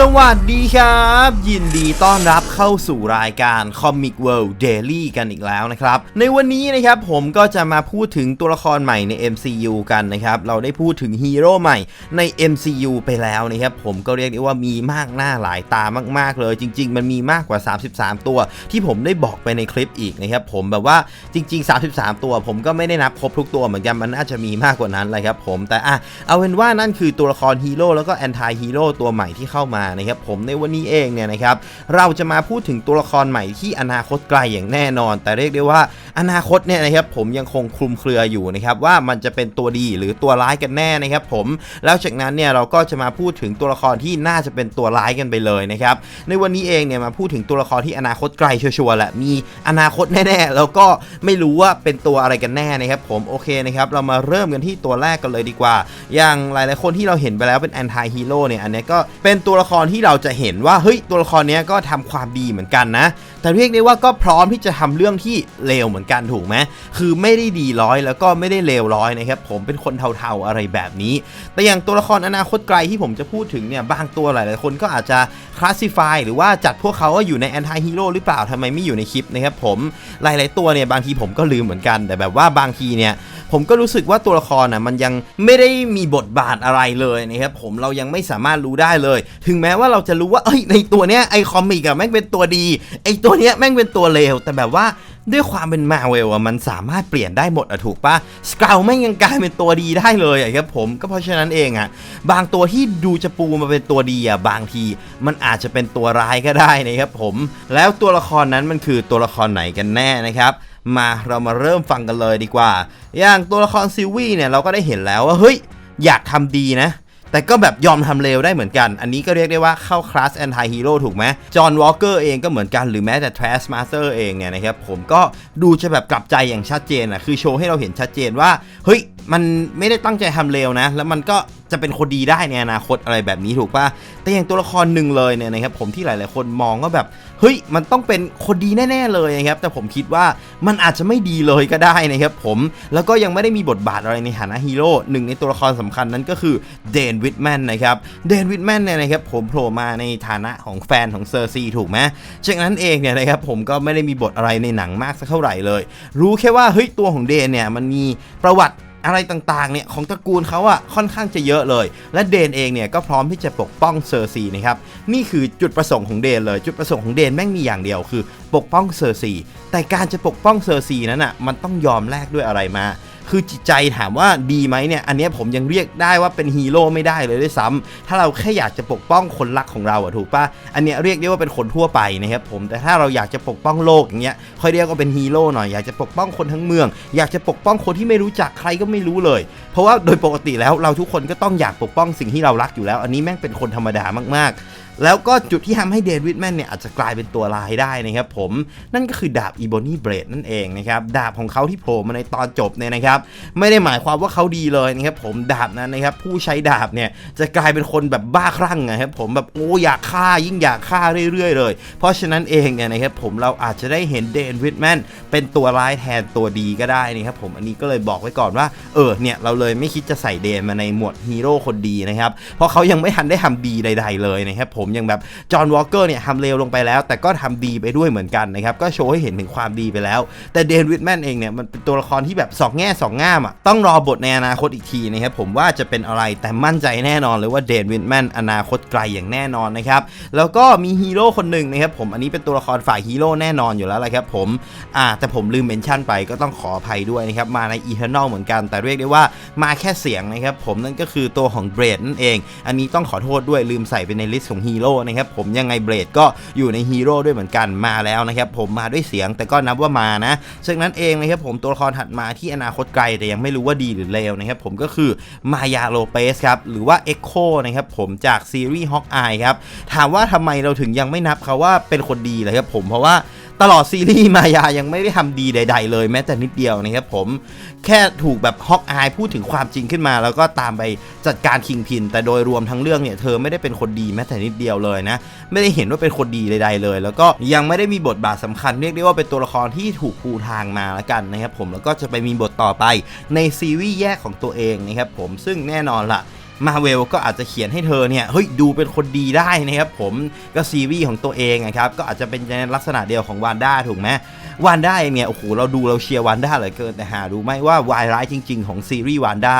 สวัสดีครับ ยินดีต้อนรับเข้าสู่รายการ Comic World Daily กันอีกแล้วนะครับ ในวันนี้นะครับผมก็จะมาพูดถึงตัวละครใหม่ใน MCU กันนะครับ เราได้พูดถึงฮีโร่ใหม่ใน MCU ไปแล้วนะครับ ผมก็เรียกได้ว่ามีมากหน้าหลายตามาก ๆ เลย จริง ๆ มันมีมากกว่า 33 ตัว ที่ผมได้บอกไปในคลิปอีกนะครับผมแบบว่าจริง ๆ 33 ตัว ผมก็ไม่ได้นับครบทุกตัวเหมือนกันมันน่าจะมีมากกว่านั้นเลยครับผมแต่อะเอาเป็นว่านั่นคือตัวละครฮีโร่แล้วก็แอนตี้ฮีโร่ตัวใหม่ที่เข้ามานะครับผมในวันนี้เองเนี่ยนะครับเราจะมาพูดถึงตัวละครใหม่ที่อนาคตไกลอย่างแน่นอน แต่เรียกได้ว่าอนาคตเนี่ยนะครับผมยังคงคลุมเครืออยู่นะครับว่ามันจะเป็นตัวดีหรือตัวร้ายกันแน่นะครับผมแล้วจากนั้นเนี่ยเราก็จะมาพูดถึงตัวละครที่น่าจะเป็นตัวร้ายกันไปเลยนะครับในวันนี้เองเนี่ยมาพูดถึงตัวละครที่อนาคตไกลชัวร์แหละมีอนาคตแน่ๆแล้วก็ไม่รู้ว่าเป็นตัวอะไรกันแน่นะครับผมโอเคนะครับเรามาเริ่มกันที่ตัวแรกกันเลยดีกว่า อย่างหลายๆคนที่เราเห็นไปแล้วเป็นแอนตี้ฮีโร่เนี่ยอันนี้ก็เป็นตัวละครที่เราจะเห็นว่าเฮ้ยตัวละครนี้ก็ทำความดีเหมือนกันนะ แต่เรียกได้ว่าก็พร้อมที่จะทำเรื่องที่เลวเหมือนกันถูกไหมคือไม่ได้ดีร้อยแล้วก็ไม่ได้เลวร้อยนะครับผมเป็นคนเทาๆอะไรแบบนี้ แต่อย่างตัวละครอนาคตไกลที่ผมจะพูดถึงเนี่ยบางตัวหลายๆคนก็อาจจะคลาสสิฟายหรือว่าจัดพวกเขาว่าอยู่ในแอนตี้ฮีโร่หรือเปล่าทำไมไม่อยู่ในคลิปนะครับผมหลายๆตัวเนี่ยบางทีผมก็ลืมเหมือนกัน แต่แบบว่าบางทีเนี่ยผมก็รู้สึกว่าตัวละครน่ะมันยังไม่ได้มีบทบาทอะไรเลยนะครับผมเรายังไม่สามารถรู้ได้เลย ถึงแม้ว่าเราจะรู้ว่าเอ้ยในตัวเนี้ยไอคอมิกอะแม่งเป็นตัวดี ไอตัวเนี้ยแม่งเป็นตัวเลว แต่แบบว่าด้วยความเป็นมาเวลอะมันสามารถเปลี่ยนได้หมดอะถูกปะสกาวแม่งยังกลายเป็นตัวดีได้เลยอะครับผมก็เพราะฉะนั้นเองอะบางตัวที่ดูจะปูมาเป็นตัวดีอะบางที มันอาจจะเป็นตัวร้ายก็ได้นะครับผม แล้วตัวละครนั้นมันคือตัวละครไหนกันแน่นะครับมาเรามาเริ่มฟังกันเลยดีกว่า อย่างตัวละครซิวี่เนี่ยเราก็ได้เห็นแล้วว่าเฮ้ยอยากทำดีนะ แต่ก็แบบยอมทำเลวได้เหมือนกัน อันนี้ก็เรียกได้ว่าเข้าคลาสแอนตี้ฮีโร่ถูกไหมจอห์นวอลเกอร์เองก็เหมือนกันหรือแม้แต่ Taskmaster เองเนี่ยนะครับผมก็ดูจะแบบกลับใจอย่างชัดเจนอะคือโชว์ให้เราเห็นชัดเจนว่า เฮ้ย มันไม่ได้ตั้งใจทำเลวนะ แล้วมันก็จะเป็นคนดีได้ในอนาคตอะไรแบบนี้ถูกปะแต่อย่างตัวละครหนึ่งเลยเนี่ยนะครับผมที่หลาย ๆ คนมองก็แบบ เฮ้ยมันต้องเป็นคนดีแน่ ๆ เลยนะครับแต่ผมคิดว่ามันอาจจะไม่ดีเลยก็ได้นะครับผมแล้วก็ยังไม่ได้มีบทบาทอะไรในฐานะฮีโร่หนึ่งในตัวละครสำคัญนั้นก็คือเดนวิดแมนนะครับเดนวิดแมนเนี่ยนะครับผมโผล่มาในฐานะของแฟนของเซอร์ซีถูกไหมจากนั้นเองเนี่ยนะครับผมก็ไม่ได้มีบทอะไรในหนังมากสักเท่าไหร่เลย รู้แค่ว่าเฮ้ยตัวของเดนเนี่ยมันมีประวัติ อะไรต่างๆเนี่ยของตระกูลเขาอะค่อนข้างจะเยอะเลย และเดนเองเนี่ยก็พร้อมที่จะปกป้องเซอร์ซีนะครับนี่คือจุดประสงค์ของเดนเลย จุดประสงค์ของเดนแม่งมีอย่างเดียวคือ ปกป้องเซอร์ซีแต่การจะปกป้องเซอร์ซีนั้นอะมันต้องยอมแลกด้วยอะไรมา คือจิตใจถามว่าดีไหมเนี่ย อันนี้ผมยังเรียกได้ว่าเป็นฮีโร่ไม่ได้เลยด้วยซ้ำถ้าเราแค่อยากจะปกป้องคนรักของเราอะถูกปะอันนี้เรียกได้ว่าเป็นคนทั่วไปนะครับผม แต่ถ้าเราอยากจะปกป้องโลกอย่างเงี้ยค่อยเรียกว่าเป็นฮีโร่หน่อย อยากจะปกป้องคนทั้งเมือง อยากจะปกป้องคนที่ไม่รู้จักใครก็ไม่รู้เลย เพราะว่าโดยปกติแล้วเราทุกคนก็ต้องอยากปกป้องสิ่งที่เรารักอยู่แล้ว อันนี้แม่งเป็นคนธรรมดามากๆ แล้วก็จุดที่ทำให้เดวิดแมนเนี่ยอาจจะกลายเป็นตัวร้ายได้นะครับผมนั่นก็คือดาบอีโบนี่เบรดนั่นเองนะครับดาบของเขาที่โผล่มาในตอนจบเนี่ยนะครับไม่ได้หมายความว่าเขาดีเลยนะครับผมดาบนั้นนะครับผู้ใช้ดาบเนี่ยจะกลายเป็นคนแบบบ้าคลั่งนะครับผมแบบโอ้อยากฆ่ายิ่งอยากฆ่าเรื่อยๆเลย เพราะฉะนั้นเองเนี่ยนะครับผมเราอาจจะได้เห็นเดวิดแมนเป็นตัวร้ายแทนตัวดีก็ได้นะครับผมอันนี้ก็เลยบอกไว้ก่อนว่าเออเนี่ยเราเลยไม่คิดจะใส่เดนมาในหมวดฮีโร่คนดีนะครับเพราะเขายังไม่ทันได้ทำดีใด ๆเลยนะครับผมยังแบบจอห์นวอลเกอร์เนี่ยทำเลวลงไปแล้ว แต่ก็ทำดีไปด้วยเหมือนกันนะครับก็โชว์ให้เห็นถึงความดีไปแล้ว แต่เดนวิดแมนเองเนี่ยมันเป็นตัวละครที่แบบสองแง่สองง่ามอะต้องรอบทในอนาคตอีกทีนะครับผมว่าจะเป็นอะไรแต่มั่นใจแน่นอนเลยว่าเดนวิดแมนอนาคตไกลอย่างแน่นอนนะครับแล้วก็มีฮีโร่คนหนึ่งนะครับผมอันนี้เป็นตัวละครฝ่ายฮีโร่แน่นอนอยู่แล้วแหละครับผมอ่าแต่ผมลืมเมนชั่นไปก็ต้องขออภัยด้วยนะครับมาในอีเทอร์นอลเหมือนกัน แต่เรียกได้ว่ามาแค่เสียงนะครับผมนั่นก็คือตัวของเบรดนั่นเอง อันนี้ต้องขอโทษด้วยลืมใส่ไปในลิสต์ของฮีโร่นะครับผมยังไงเบรดก็อยู่ในฮีโร่ด้วยเหมือนกันมาแล้วนะครับผมมาด้วยเสียงแต่ก็นับว่ามานะจากนั้นเองนะครับผมตัวละครถัดมาที่อนาคตไกลแต่ยังไม่รู้ว่าดีหรือเลวนะครับผมก็คือมายาโลเปสครับหรือว่าเอ็กโคนะครับผมจากซีรีส์ฮอกอายครับถามว่าทำไมเราถึงยังไม่นับเขาว่าเป็นคนดีเลยครับผมเพราะว่า ตลอดซีรีส์มายายังไม่ได้ทำดีใด ๆ เลยแม้แต่นิดเดียวนะครับผมแค่ถูกแบบฮอกอายพูดถึงความจริงขึ้นมา แล้วก็ตามไปจัดการคิงพิน แต่โดยรวมทั้งเรื่องเนี่ยเธอไม่ได้เป็นคนดีแม้แต่นิดเดียวเลยนะไม่ได้เห็นว่าเป็นคนดีใด ๆ เลย แล้วก็ยังไม่ได้มีบทบาทสำคัญเรียกได้ว่าเป็นตัวละครที่ถูกปูทางมาแล้วกันนะครับผมแล้วก็จะไปมีบทต่อไปในซีรีส์แยกของตัวเองนะครับผมซึ่งแน่นอนล่ะ มาเวลก็อาจจะเขียนให้เธอเนี่ยเฮ้ยดูเป็นคนดีได้นะครับผมก็ซีรีส์ของตัวเองนะครับก็อาจจะเป็นในลักษณะเดียวของวานด้าถูกไหมวานด้าเนี่ยโอ้โหเราดูเราเชียร์วานด้าเหลือเกินแต่หารู้ไหมว่าวายร้ายจริง ๆ ของซีรีส์วานด้า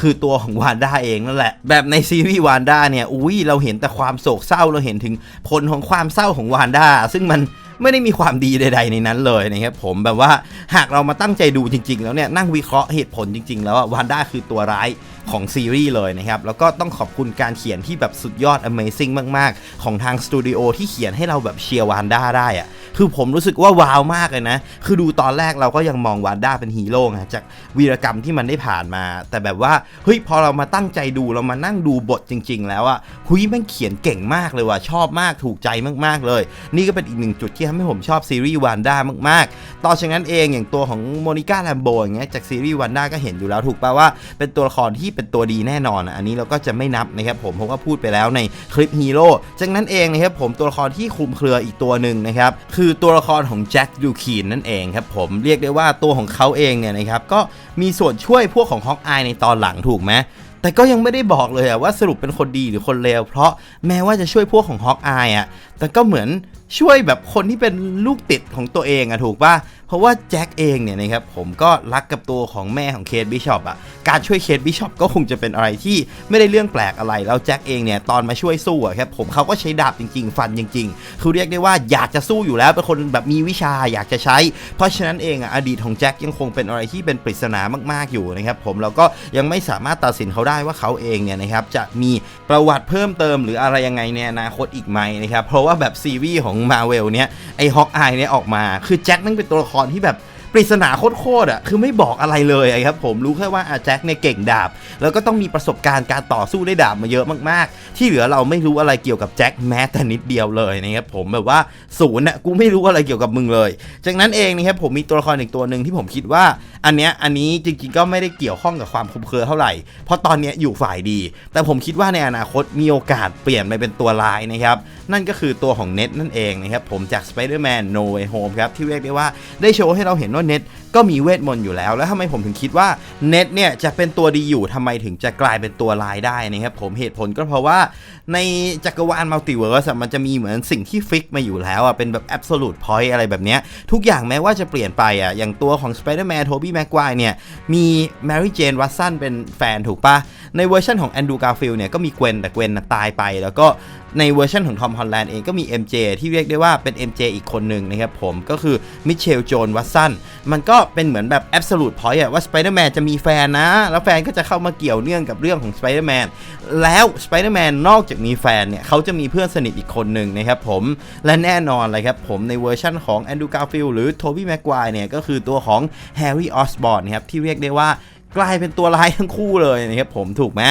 คือตัวของวานด้าเองนั่นแหละ แบบในซีรีส์วานด้าเนี่ยอุ้ยเราเห็นแต่ความโศกเศร้าเราเห็นถึงผลของความเศร้าของวานด้าซึ่งมันไม่ได้มีความดีใด ๆ ในนั้นเลยนะครับผมแบบว่าหากเรามาตั้งใจดูจริง ๆ แล้วเนี่ยนั่งวิเคราะห์เหตุผลจริง ๆ แล้ววานด้าคือตัวร้ายของซีรีส์เลยนะครับ แล้วก็ต้องขอบคุณการเขียนที่แบบสุดยอด Amazing มากๆ ของทางสตูดิโอที่เขียนให้เราแบบเชียร์วานด้าได้อะคือผมรู้สึกว่าว้าวมากเลยนะ คือดูตอนแรกเราก็ยังมองวานด้าเป็นฮีโร่จากวีรกรรมที่มันได้ผ่านมา แต่แบบว่าเฮ้ยพอเรามาตั้งใจดูเรามานั่งดูบทจริง ๆ แล้วอะหุยแม่งเขียนเก่งมากเลยว่ะชอบมากถูกใจมากๆเลย นี่ก็เป็นอีกหนึ่งจุดที่ทำให้ผมชอบซีรีส์วานด้ามากๆ ต่อจากนั้นเองอย่างตัวของโมนิก้าแลมโบอย่างเงี้ยจากซีรีส์วานด้าก็เห็นอยู่แล้วถูกป่าว่าเป็นตัวละครที่เป็นตัวดีแน่นอนอันนี้เราก็จะไม่นับนะครับผมผมก็พูดไปแล้วในคลิปฮีโร่จากนั้นเองนะครับผมตัวละครที่คลุมเครืออีกตัวหนึ่งนะครับคือตัวละครของแจ็คดูคีนนั่นเองครับผมเรียกได้ว่าตัวของเขาเองเนี่ยนะครับก็มีส่วนช่วยพวกของฮอกอายในตอนหลังถูกไหมแต่ก็ยังไม่ได้บอกเลยอะว่าสรุปเป็นคนดีหรือคนเลวเพราะแม้ว่าจะช่วยพวกของฮอกอายอะแต่ก็เหมือนช่วยแบบคนที่เป็นลูกติดของตัวเองอะถูกป่ะ เพราะว่าแจ็คเองเนี่ยนะครับผมก็รักกับตัวของแม่ของเคทบิชอปอะการช่วยเคทบิชอปก็คงจะเป็นอะไรที่ไม่ได้เรื่องแปลกอะไร แล้วแจ็คเองเนี่ยตอนมาช่วยสู้อะครับผมเขาก็ใช้ดาบจริง ๆ ฟันจริงๆคือเรียกได้ว่าอยากจะสู้อยู่แล้วเป็นคนแบบมีวิชาอยากจะใช้ เพราะฉะนั้นเองอะอดีตของแจ็คยังคงเป็นอะไรที่เป็นปริศนามากๆอยู่นะครับผมเราก็ยังไม่สามารถตัดสินเขาได้ว่าเขาเองเนี่ยนะครับจะมีประวัติเพิ่มเติมหรืออะไรยังไงในอนาคตอีกไหมนะครับเพราะว่าแบบซีรีส์ของมาเวลเนี่ยไอฮอกอายเนี่ยออกมาคือแจ็คนั่นเป็นตัวละครที่แบบ ปริศนาโคตรๆอะคือไม่บอกอะไรเลยอะครับผมรู้แค่ว่าอาแจ็คเนี่ยเก่งดาบ แล้วก็ต้องมีประสบการณ์การต่อสู้ด้วยดาบมาเยอะมากๆ ที่เหลือเราไม่รู้อะไรเกี่ยวกับแจ็คแม้แต่นิดเดียวเลยนะครับผมแบบว่าศูนย์อะกูไม่รู้อะไรเกี่ยวกับมึงเลย จากนั้นเองนะครับผมมีตัวละครอีกตัวหนึ่งที่ผมคิดว่า อันเนี้ยอันนี้จริงๆก็ไม่ได้เกี่ยวข้องกับความคลุมเครือเท่าไหร่เพราะตอนเนี้ยอยู่ฝ่ายดี แต่ผมคิดว่าในอนาคตมีโอกาสเปลี่ยนไปเป็นตัวร้ายนะครับนั่นก็คือตัวของเน็ตนั่นเองนะครับผมจาก Spider-Man No Way Home ครับที่เรียกได้ว่าได้โชว์ให้เราเห็นว่าเน็ต ก็มีเวทมนต์อยู่แล้ว แล้วทำไมผมถึงคิดว่าเน็ตเนี่ยจะเป็นตัวดีอยู่ทำไมถึงจะกลายเป็นตัวร้ายได้นะครับผมเหตุผลก็เพราะว่าในจักรวาลมัลติเวิร์สมันจะมีเหมือนสิ่งที่ฟิกมาอยู่แล้วอะเป็นแบบ absolute point อะไรแบบเนี้ยทุกอย่างแม้ว่าจะเปลี่ยนไปอะอย่างตัวของ Spider-Man Tobey Maguire เนี่ยมี Mary Jane Watson เป็นแฟนถูกปะในเวอร์ชันของ Andrew Garfield เนี่ยก็มี Gwen แต่ Gwen น่ะตายไป แล้วก็ในเวอร์ชันของ Tom Holland เองก็มี MJ ที่เรียกได้ว่าเป็น MJ อีกคนหนึ่งนะครับผมก็คือ Michelle Jones Watson มันก็เป็นเหมือนแบบ absolute point ว่า Spider-Man จะมีแฟนนะ แล้วแฟนก็จะเข้ามาเกี่ยวเนื่องกับเรื่องของ Spider-Man แล้ว Spider-Man นอกจากมีแฟนเนี่ยเขาจะมีเพื่อนสนิทอีกคนหนึ่งนะครับผมและแน่นอนเลยครับผมในเวอร์ชันของ Andrew Garfield หรือ Tobey Maguire เนี่ยก็คือตัวของ Harry Osborn นะครับที่เรียกได้ว่า กลายเป็นตัวร้ายทั้งคู่เลยนะครับผมถูกไหม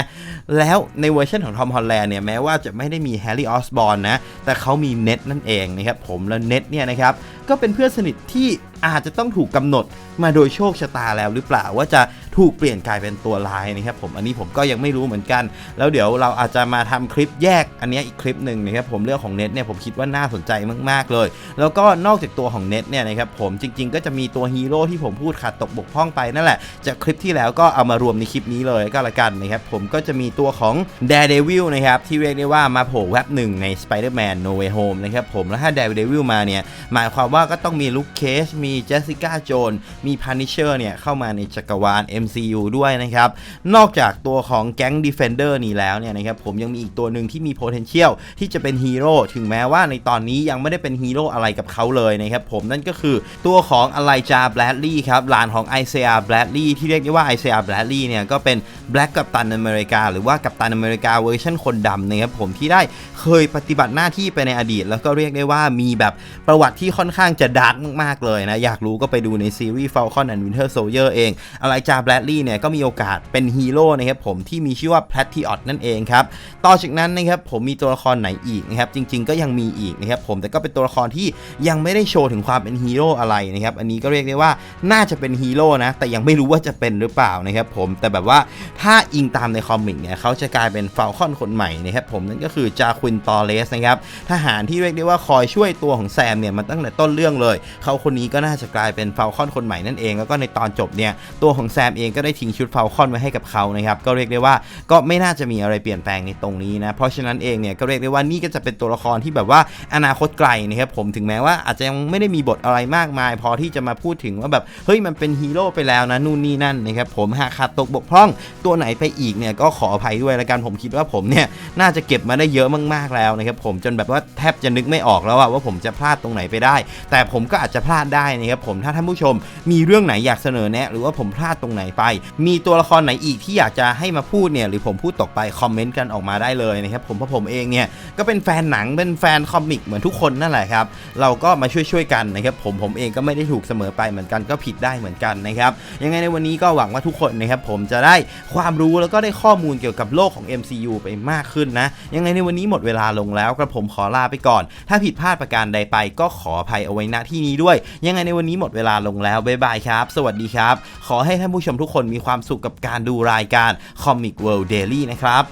แล้วในเวอร์ชันของทอมฮอลแลนด์เนี่ยแม้ว่าจะไม่ได้มีแฮร์รี่ออสบอนนะ แต่เขามีเน็ตนั่นเองนะครับผมแล้วเน็ตเนี่ยนะครับก็เป็นเพื่อนสนิทที่อาจจะต้องถูกกำหนดมาโดยโชคชะตาแล้วหรือเปล่าว่าจะ ถูกเปลี่ยนกลายเป็นตัวร้ายนะครับผมอันนี้ผมก็ยังไม่รู้เหมือนกัน แล้วเดี๋ยวเราอาจจะมาทำคลิปแยกอันนี้อีกคลิปหนึ่งนะครับผมเรื่องของเน็ตเนี่ยผมคิดว่าน่าสนใจมากๆเลย แล้วก็นอกจากตัวของเน็ตเนี่ยนะครับผมจริง ๆ ก็จะมีตัวฮีโร่ที่ผมพูดขาดตกบกพร่องไปนั่นแหละจากคลิปที่แล้วก็เอามารวมในคลิปนี้เลยก็แล้วกันนะครับผมก็จะมีตัวของ Daredevil นะครับที่เรียกได้ว่ามาโผล่แวบหนึ่งใน Spider-Man No Way Home นะครับผมแล้วถ้า Daredevil มาเนี่ยหมายความว่าก็ต้องมี Luke Cage มี Jessica Jones มี Punisher เนี่ยเข้ามาในจักรวาล MCU ด้วยนะครับ นอกจากตัวของแก๊ง Defender นี่แล้วเนี่ยนะครับผมยังมีอีกตัวหนึ่งที่มี potential ที่จะเป็นฮีโร่ถึงแม้ว่าในตอนนี้ยังไม่ได้เป็นฮีโร่อะไรกับเขาเลยนะครับผมนั่นก็คือตัวของอ l ไ j จาแบ d ดลีย์ครับหลานของไอเซียแบ d ดลีย์ที่เรียกได้ว่าไอเซียแบ d ดลีย์เนี่ยก็เป็นแบล็กกัปตันอเมริกา หรือว่ากัปตันอเมริกาเวอร์ชันคนดำนะครับผมที่ได้เคยปฏิบัติหน้าที่ไปในอดีต แล้วก็เรียกได้ว่ามีแบบประวัติที่ค่อนข้างจะดาร์กมากๆเลยนะ อยากรู้ก็ไปดูในซีรีส์ Falcon and Winter Soldier เองอ l ไ j จาแบ d ดลีย์เนี่ยก็มีโอกาสเป็นฮีโร่นะครับผมที่มีชื่อว่าแพทติออตนั่นเองครับต่อจากนั้นนะครับผมมีตัวละครไหนอีกนะครับจริง ๆ ก็ยังมีอีกนะครับผมแต่ก็เป็นตัวละครที่ยังไม่ได้โชว์ถึงความเป็นฮีโร่อะไรนะครับอันนี้ก็เรียกได้ว่าน่าจะเป็นฮีโร่นะแต่ยังไม่รู้ว่าจะเป็นหรือเปล่านะครับผมแต่แบบว่าถ้าอิงตามในคอมิกเนี่ยเขาจะกลายเป็นฟ a ลคอนคนใหม่นะครับผมนั่นก็คือจาควินตอเลสนะครับทหารที่เรียกได้ว่าคอยช่วยตัวของแซมเนี่ยมาตั้งแต่ต้นเรื่องเลย เขาคนนี้ก็น่าจะกลายเป็นฟ a ลคอนคนใหม่นั่นเอง แล้วก็ในตอนจบเนี่ยตัวของแซมเองก็ได้ทิ้งชุดเฟลคอนไว้ให้กับเขานะครับก็เรียกได้ว่าก็ไม่น่าจะมีอะไรเปลี่ยนแปลงในตรงนี้นะเพราะฉะนั้นเองเนี่ยก็เรียกได้ว่านี่ก็จะเป็นตัวละครที่แบบว่าอนาคตไกลนะครับผมถึงแม้ว่าอาจจะยังไม่ได้มีบทอะไรมากมาย พอที่จะมาพูดถึงว่าแบบเฮ้ยมันเป็นฮีโร่ไปแล้วนะนู่นนี่นั่นนะครับผมหากขาดตกบกพร่องตัวไหนไปอีกเนี่ยก็ขออภัยด้วยละกันผมคิดว่าผมเนี่ยน่าจะเก็บมาได้เยอะมากๆแล้วนะครับผมจนแบบว่าแทบจะนึกไม่ออกแล้วว่าผมจะพลาดตรงไหนไปได้ แต่ผมก็อาจจะพลาดได้นะครับผมถ้าท่านผู้ชมมีเรื่องไหนอยากเสนอแนะ หรือว่าผมพลาดตรงไหนไป มีตัวละครไหนอีกที่อยากจะให้มาพูดเนี่ยหรือผมพูดตกไปคอมเมนต์กันออกมาได้เลยนะครับผมเพราะผมเองเนี่ยก็เป็นแฟนหนังเป็นแฟนคอมิกเหมือนทุกคนนั่นแหละครับเราก็มาช่วยๆกันนะครับผมผมเองก็ไม่ได้ถูกเสมอไปเหมือนกันก็ผิดได้เหมือนกันนะครับยังไงในวันนี้ก็หวังว่าทุกคนนะครับผมจะได้ความรู้แล้วก็ได้ข้อมูลเกี่ยวกับโลกของ MCU ไปมากขึ้นนะ ยังไงในวันนี้หมดเวลาลงแล้วกระผมขอลาไปก่อน ถ้าผิดพลาดประการใดไปก็ขออภัยเอาไว้ณที่นี้ด้วย ยังไงในวันนี้หมดเวลาลงแล้วบ๊ายบายครับ สวัสดีครับ ขอให้ท่านผู้ชมทุกคนมีความสุขกับการดูรายการ Comic World Daily นะครับ